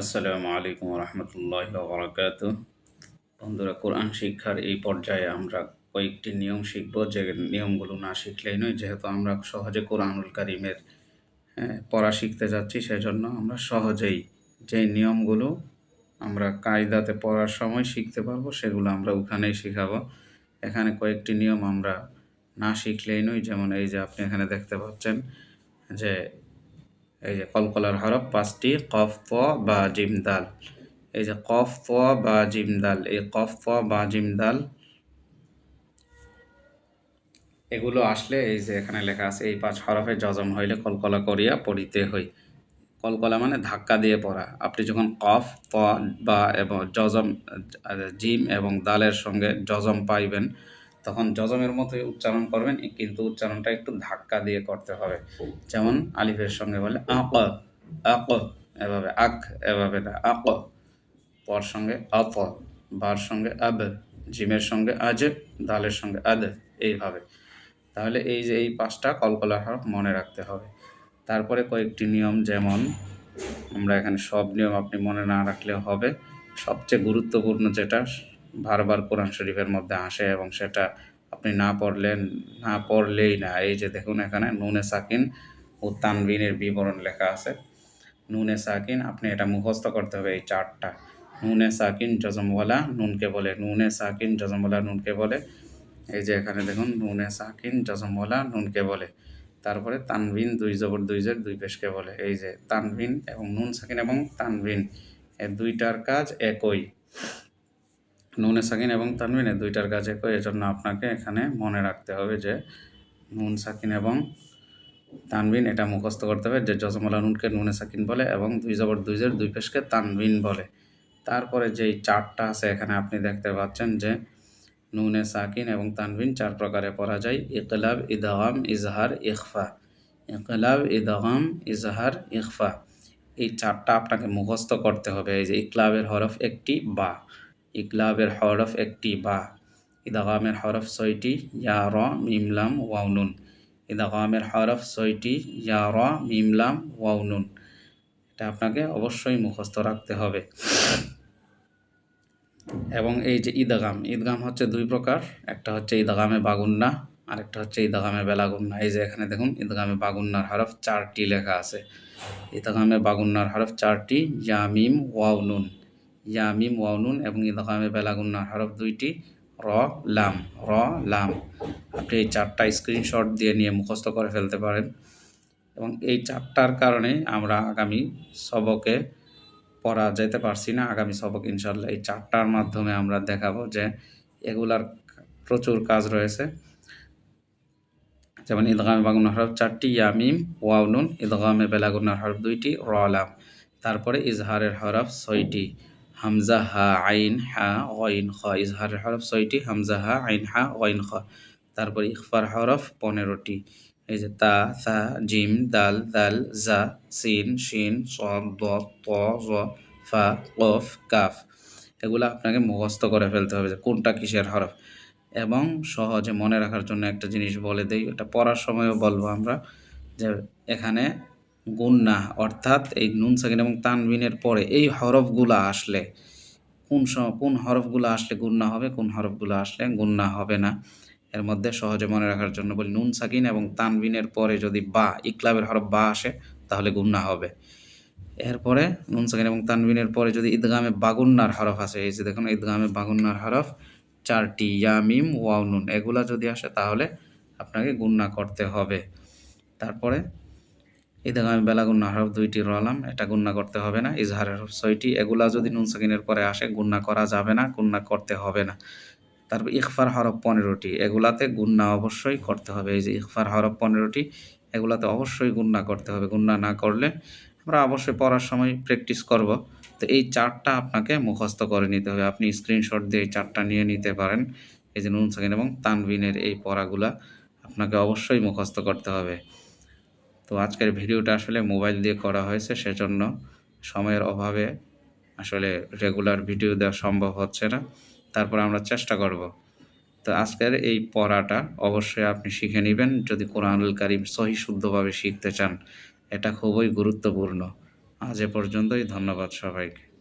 আসসালামু আলাইকুম রহমতুল্লাহ বরকাত বন্ধুরা, কোরআন শিক্ষার এই পর্যায়ে আমরা কয়েকটি নিয়ম শিখব যে নিয়মগুলো না শিখলেই নয়। যেহেতু আমরা সহজে কোরআনুল কারিমের পড়া শিখতে যাচ্ছি, সেজন্য আমরা সহজেই যে নিয়মগুলো আমরা কায়দাতে পড়ার সময় শিখতে পারব, সেগুলো আমরা ওখানেই শিখাবো। এখানে কয়েকটি নিয়ম আমরা না শিখলেই নয়। যেমন এই যে আপনি এখানে দেখতে পাচ্ছেন যে এই যে কলকলার হরফ, পাঁচটি, কফ, প, বা, জিম, দাল। এই যে কফ, প, বা, জিম, দাল। এই কফ, প, বা, জিম, দাল। এগুলো আসলে এই যে এখানে লেখা আছে, এই পাঁচ হরফে জজম হইলে কলকলা করিয়া পড়িতে হই। কলকলা মানে ধাক্কা দিয়ে পড়া। আপনি যখন কফ, প, বা, এবং জজম জিম এবং দালের সঙ্গে জজম পাইবেন তখন জজমের মতোই উচ্চারণ করবেন কিন্তু উচ্চারণটা একটু ধাক্কা দিয়ে করতে হবে। যেমন আলিফের সঙ্গে বলে আক আক এভাবে আক, এভাবে না আক পর সঙ্গে অপ বার সঙ্গে আব, জিমের সঙ্গে আজ, দালের সঙ্গে আদ, এইভাবে। তাহলে এই যে এই পাঁচটা কলকলার হরফ মনে রাখতে হবে। তারপরে কয়েকটি নিয়ম যেমন, আমরা এখানে সব নিয়ম আপনি মনে না রাখলেও হবে। সবচেয়ে গুরুত্বপূর্ণ যেটা বারবার কোরআন শরীফের মধ্যে আসে এবং সেটা আপনি না পড়লেন না পড়লেই না। এই যে দেখুন এখানে নুনে সাকিন ও তানবিনের বিবরণ লেখা আছে। নুনে সাকিন, আপনি এটা মুখস্থ করতে হবে এই চারটা। নুনে সাকিন জজমওয়ালা নুনকে বলে, নুনে সাকিন জজমওয়ালা নুনকে বলে। এই যে এখানে দেখুন, নুনে সাকিন জজমওয়ালা নুনকে বলে। তারপরে তানভিন দুই জবর দুই জের দুই পেশকে বলে। এই যে তানভিন এবং নুন সাকিন এবং তানভিন এই দুইটার কাজ একই। নুনে সাকিন এবং তানভিন এই দুইটার কাজ একই, এজন্য আপনাকে এখানে মনে রাখতে হবে যে নুন সাকিন এবং তানভিন এটা মুখস্থ করতে হবে যে জজমলা নুনকে নুনে সাকিন বলে এবং দুই জবর দুই জের দুই পেশকে তানভিন বলে। তারপরে যেই চারটা আছে এখানে আপনি দেখতে পাচ্ছেন যে নুনে সাকিন এবং তানভিন চার প্রকারে পড়া যায়। ইকলাব, ইদগাম, ইজহার, ইখফা। ইকলাব, ইদগাম, ইজহার, ইখফা। এই চারটা আপনাকে মুখস্থ করতে হবে। এই যে ইকলাবের হরফ একটি বা। ইকলাবের হরফ একটি বা। ইদাগামের হরফ ছয়টি, ইয়া, র মিমলাম ওয়াউনুন ইদাগামের হরফ ছয়টি, ইয়া, র মিমলাম ওয়াউনুন এটা আপনাকে অবশ্যই মুখস্থ রাখতে হবে। এবং এই যে ঈদগাম ঈদগাম হচ্ছে দুই প্রকার। একটা হচ্ছে ঈদগামে বাগুন্না, আরেকটা হচ্ছে ঈদগামে বেলাগুন্না। এই যে এখানে দেখুন ঈদগামে বাগুন্নার হরফ চারটি লেখা আছে। ঈদগামে বাগুন্নার হরফ চারটি ইয়ামিম ওয়াউনুন ইয়ামিম ওয়াউনুন এবং ঈদগামে বেলাগুন্নার হরফ দুইটি, র, লাম র, লাম। আপনি এই চারটা স্ক্রিনশট দিয়ে নিয়ে মুখস্থ করে ফেলতে পারেন। এবং এই চারটার কারণে আমরা আগামী সবকে পড়া যেতে পারছি না। আগামী সবক ইনশাল্লাহ এই চারটার মাধ্যমে আমরা দেখাবো যে এগুলার প্রচুর কাজ রয়েছে। যেমন ঈদগামে বাগুনার হরফ চারটি, ইয়ামিম ওয়াউনুন ঈদগামে বেলাগুনার হরফ দুইটি রলাম তারপরে ইজহারের হরফ ছয়টি। হামজা হা আইন হা ওয়াইন খ। ইজহারের হরফ ছয়টি, হামজা হা আইন হা ওয়াইন খ। তারপরে ইকফার হরফ পনেরোটি। এই যে তা, সা, জিম, দাল দাল, জা, সিন, শিন সদ দ, ত, জ, ফা, কফ, কাফ। এগুলো আপনাকে মুখস্থ করে ফেলতে হবে যে কোনটা কিসের হরফ। এবং সহজে মনে রাখার জন্য একটা জিনিস বলে দেই এটা পড়ার সময়ও বলব আমরা, যে এখানে গুন্না অর্থাৎ এই নুন, সাকিন এবং তানবিনের পরে এই হরফগুলো আসলে কোন কোন হরফগুলো আসলে গুন্না হবে, কোন হরফগুলো আসলে গুন্না হবে না। এর মধ্যে সহজে মনে রাখার জন্য বলি নুন, সাকিন এবং তানবিনের পরে যদি বা, ইকলাবের হরফ বা আসে, তাহলে গুন্না হবে। এরপরে নুন, সাকিন এবং তানবিনের পরে যদি ঈদগামে বাগুন্নার হরফ আসে, এই যে দেখুন ঈদগামে বাগুন্নার হরফ, চারটি ইয়ামিম ওয়াউনুন এগুলা যদি আসে, তাহলে আপনাকে গুন্না করতে হবে। তারপরে ঈদগামে বেলা গুন্না হরফ দুইটি রলাম, এটা গুন্না করতে হবে না, ইজহারের হরফ ছয়টি, এগুলা যদি নুন সাকিনের পরে আসে, গুন্না করা যাবে না, গুন্না করতে হবে না। তারপর ইকফার হরফ পনেরোটি, এগুলাতে গুন্না অবশ্যই করতে হবে, এই যে ইকফার হরফ পনেরোটি, এগুলাতে অবশ্যই গুন্না করতে হবে, গুন্না না করলে আমরা অবশ্যই পড়ার সময় প্র্যাকটিস করব। তো এই চারটা আপনাকে মুখস্থ করে নিতে হবে, আপনি স্ক্রিনশট দিয়ে এই চারটা নিয়ে নিতে পারেন, এই যে নুন সাকিন এবং তানভিনের এই পড়াগুলা আপনাকে অবশ্যই মুখস্থ করতে হবে। তো আজকের ভিডিওটা আসলে মোবাইল দিয়ে করা হয়েছে সেজন্য সময়ের অভাবে আসলে রেগুলার ভিডিও দেওয়া সম্ভব হচ্ছে না। তারপর আমরা চেষ্টা করব। তো আজকের এই পড়াটা অবশ্যই আপনি শিখে নেবেন। যদি কোরআনুল কারিম সহি শুদ্ধভাবে শিখতে চান, এটা খুবই গুরুত্বপূর্ণ। আজ এ পর্যন্তই, ধন্যবাদ সবাইকে।